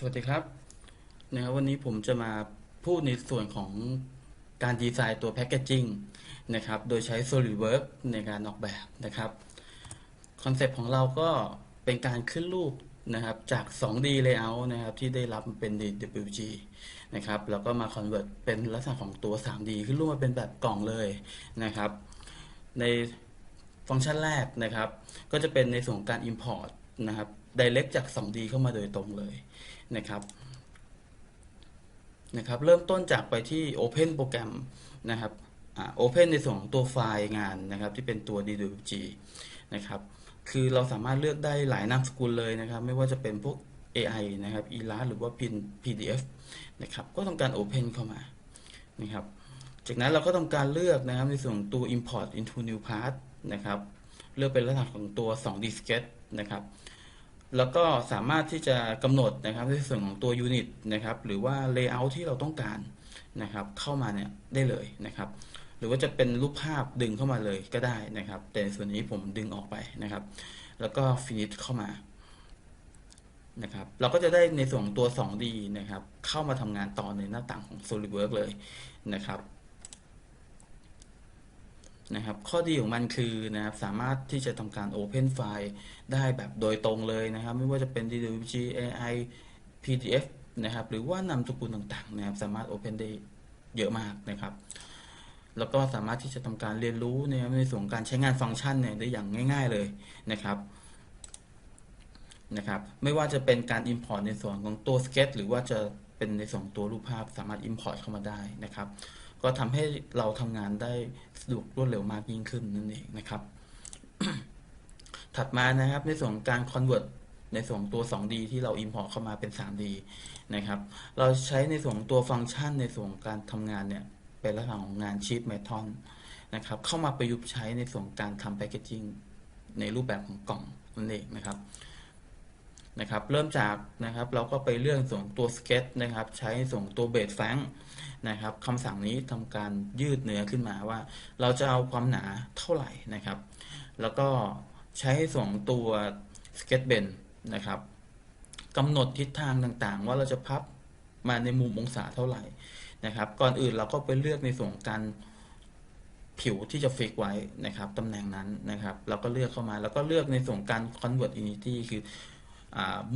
สวัสดีครับนะครับวันนี้ผมจะมาพูดในส่วนของการดีไซน์ตัวแพ c เกจจิ้งนะครับโดยใช้ SolidWorks ในการออกแบบนะครับคอนเซปต์ของเราก็เป็นการขึ้นรูปนะครับจาก 2D layout นะครับที่ได้รับเป็น DWG นะครับแล้วก็มา convert เป็นลักษณะของตัว 3D ขึ้นรูปมาเป็นแบบกล่องเลยนะครับ ในฟังก์ชันแรกนะครับ ก็จะเป็นในส่วนการ import นะครับ direct จาก 2D เข้ามาโดยตรงเลยนะครับนะครับเริ่มต้นจากไปที่ Open โปรแกรมนะครับโอ่า Open ในส่วนของตัวไฟล์งานนะครับ ที่เป็นตัว DWG นะครับคือเราสามารถเลือกได้หลายนามสกุลเลยนะครับ ไม่ว่าจะเป็นพวก AI นะครับ ELAS หรือว่า PDF นะครับก็ทำการ Open เข้ามานะครับจากนั้นเราก็ทำการเลือกนะครับในส่วนของตัว import into new path นะครับเลือกเป็นลักษณะของตัว 2D sketch นะครับ แล้วก็สามารถที่จะกำหนดนะครับในส่วนของตัว unit นะครับหรือว่า layout ที่เราต้องการนะครับเข้ามาเนี่ยได้เลยนะครับหรือว่าจะเป็นรูปภาพดึงเข้ามาเลยก็ได้นะครับ แต่ส่วนนี้ผมดึงออกไปนะครับ แล้วก็ finish เข้ามานะครับเราก็จะได้ในส่วนของตัว 2D นะครับเข้ามาทำงานต่อในหน้าต่างของ SolidWorks เลยนะครับ นะครับข้อดีของมันคือนะครับสามารถที่จะทำการ Open ไฟล์ได้แบบโดยตรงเลยนะครับ ไม่ว่าจะเป็น DWG AI PDF นะครับหรือว่านามสกุลต่างๆนะครับสามารถ Open ได้เยอะมากนะครับ แล้วก็สามารถที่จะทำการเรียนรู้นะครับในส่วนการใช้งานฟังก์ชันเนี่ยได้อย่างง่าย ๆเลยนะครับนะครับไม่ว่าจะเป็นการ Import ในส่วนของตัว Sketch หรือว่าจะเป็นในส่วนตัวรูปภาพสามารถ Import เข้ามาได้นะครับ ก็ทำให้เราทำงานได้สะดวกรวดเร็วมากยิ่งขึ้นนั่นเองนะครับ ถัดมานะครับในส่วนการ convert ในส่วนตัว 2D ที่เรา import เข้ามาเป็น 3D นะครับ เราใช้ในส่วนตัวฟังก์ชันในส่วนการทำงานเนี่ย เป็นลักษณะของงาน sheet metal นะครับ เข้ามาประยุกต์ใช้ในส่วนการทำ packaging ในรูปแบบของกล่องนั่นเองนะครับ นะครับเริ่มจากนะครับเราก็ไปเรื่องส่วนตัว sketch นะครับ ใช้ส่วนตัว base f a n k นะครับคำสั่งนี้ทำการยืดเนื้อขึ้นมาว่า เราจะเอาความหนาเท่าไหร่นะครับ แล้วก็ใช้ส่งตัว sketch bend นะครับกำหนดทิศทางต่างๆ ว่าเราจะพับมาในมุมองศาเท่าไหร่นะครับ ก่อนอื่นเราก็ไปเลือกในส่วนการผิวที่จะฟิกไว้นะครับตำแหน่งนั้นนะครับ เราก็เลือกเข้ามา แล้วก็เลือกในส่วนการ convert unity คือ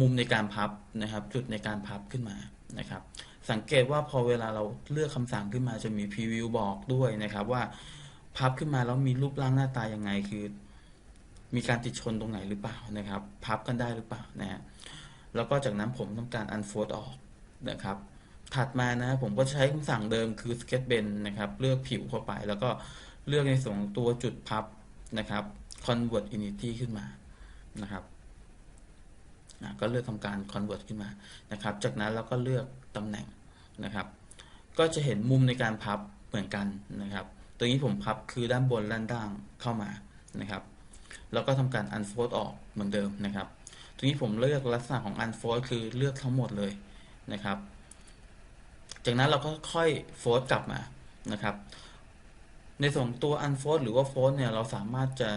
มุมในการพับนะครับ จุดในการพับขึ้นมานะครับ สังเกตว่าพอเวลาเราเลือกคำสั่งขึ้นมาจะมีพรีวิวบอกด้วยนะครับ ว่าพับขึ้นมาแล้วมีรูปร่างหน้าตายังไงคือ มีการติดชนตรงไหนหรือเปล่านะครับ พับกันได้หรือเปล่านะฮะแล้วก็จากนั้นผมต้องการ unfold ออกนะครับ ถัดมานะผมก็ใช้คำสั่งเดิมคือ sketch bend นะครับ เลือกผิวเข้าไป แล้วก็เลือกในส่วนตัวจุดพับนะครับ convert unity ขึ้นมานะครับ ก็เลือกทำการ convert ขึ้นมานะครับ จากนั้นเราก็เลือกตำแหน่งนะครับ ก็จะเห็นมุมในการพับเหมือนกันนะครับ ตัวนี้ผมพับคือด้านบนด้านล่างเข้ามานะครับแล้วก็ทำการ unfold ออกเหมือนเดิมนะครับ ตัวนี้ผมเลือกลักษณะของ unfold คือเลือกทั้งหมดเลยนะครับ จากนั้นเราก็ค่อยโฟลดกลับมานะครับ ในส่วนตัว unfold หรือว่า fold เนี่ยเราสามารถจะ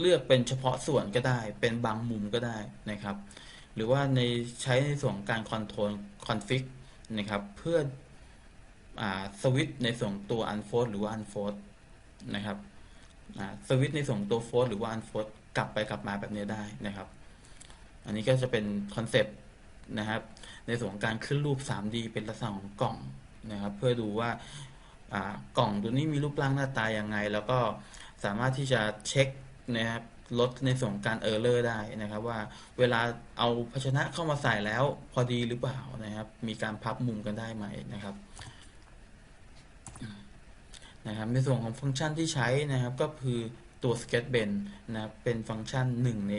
เลือกเป็นเฉพาะส่วนก็ได้ เป็นบางมุมก็ได้นะครับ หรือว่าในใช้ในส่วนการคอนโทรลคอนฟิกนะครับเพื่ออสวิตในส่วนตัว unfold หรือว่า unfold นะครับสวิตในส่วนตัว fold หรือว่า unfold กลับไปกลับมาแบบนี้ได้นะครับ อันนี้ก็จะเป็นคอนเซปต์นะครับ ในส่วนของการขึ้นรูป 3D เป็นลักษณะของกล่องนะครับ เพื่อดูว่ากล่องตัวนี้มีรูปร่างหน้าตายังไง แล้วก็สามารถที่จะเช็ค นะครับลดในส่วนการเออร์เลอร์ได้นะครับ ว่าเวลาเอาภาชนะเข้ามาใส่แล้วพอดีหรือเปล่านะครับ มีการพับมุมกันได้ไหมนะครับนะครับ ในส่วนของฟังก์ชันที่ใช้นะครับก็คือตัว Sketch Bend นะครับเป็นฟังก์ชันหนึ่งใน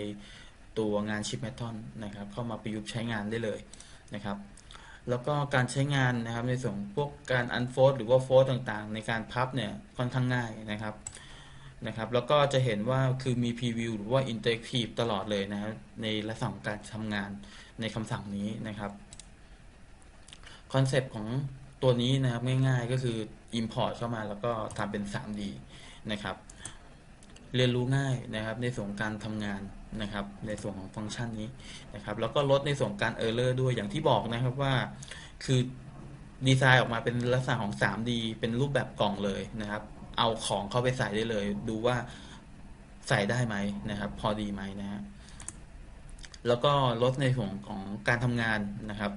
ตัวงาน Chip Method นะครับ เข้ามาประยุกต์ใช้งานได้เลยนะครับ แล้วก็การใช้งานนะครับในส่วนพวกการ unfold หรือว่า fold ต่างๆ ในการพับเนี่ยค่อนข้างง่ายนะครับ นะครับ แล้วก็จะเห็นว่าคือมี preview หรือว่า interactive ตลอดเลยนะครับในลักษณะของการทำงานในคำสั่งนี้นะครับคอนเซปต์ของตัวนี้นะครับง่ายๆก็คือ import เข้ามาแล้วก็ทำเป็น 3D นะครับ เรียนรู้ง่ายนะครับ ในส่วนของการทำงานนะครับ ในส่วนของฟังก์ชันนี้นะครับ แล้วก็ลดในส่วนการเออร์เลอร์ด้วยอย่างที่บอกนะครับว่า คือดีไซน์ออกมาเป็นลักษณะของ 3D เป็นรูปแบบกล่องเลยนะครับ เอาของเข้าไปใส่ได้เลย ดูว่าใส่ได้ไหมนะครับ พอดีไหมนะฮะแล้วก็ลดในส่วนของการทำงานนะครับ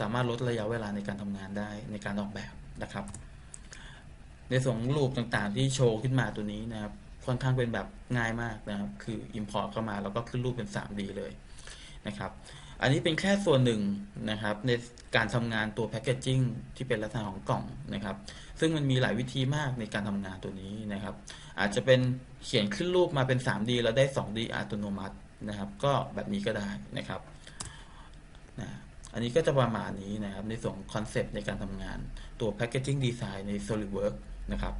สามารถลดระยะเวลาในการทำงานได้ในการออกแบบนะครับ ในส่วนรูปต่างๆ ที่โชว์ขึ้นมาตัวนี้นะครับ ค่อนข้างเป็นแบบง่ายมากนะครับ คือ Import เข้ามาแล้วก็ขึ้นรูปเป็น 3D เลยนะครับ อันนี้เป็นแค่ส่วนหนึ่งนะครับ ในการทำงานตัวแพ c เกจจิ้งที่เป็นลักษณะของกล่องนะครับ ซึ่งมันมีหลายวิธีมากในการทำงานตัวนี้นะครับ อาจจะเป็นเขียนขึ้นรูปมาเป็น 3D แล้วได้ 2D อัตโนมัตินะครับ ก็แบบนี้ก็ได้นะครับนะอันนี้ก็จะประมาณนี้นะครับ ในส่วนคอนเซปต์ในการทำงานตัว Packaging Design ใน SolidWorks นะครับ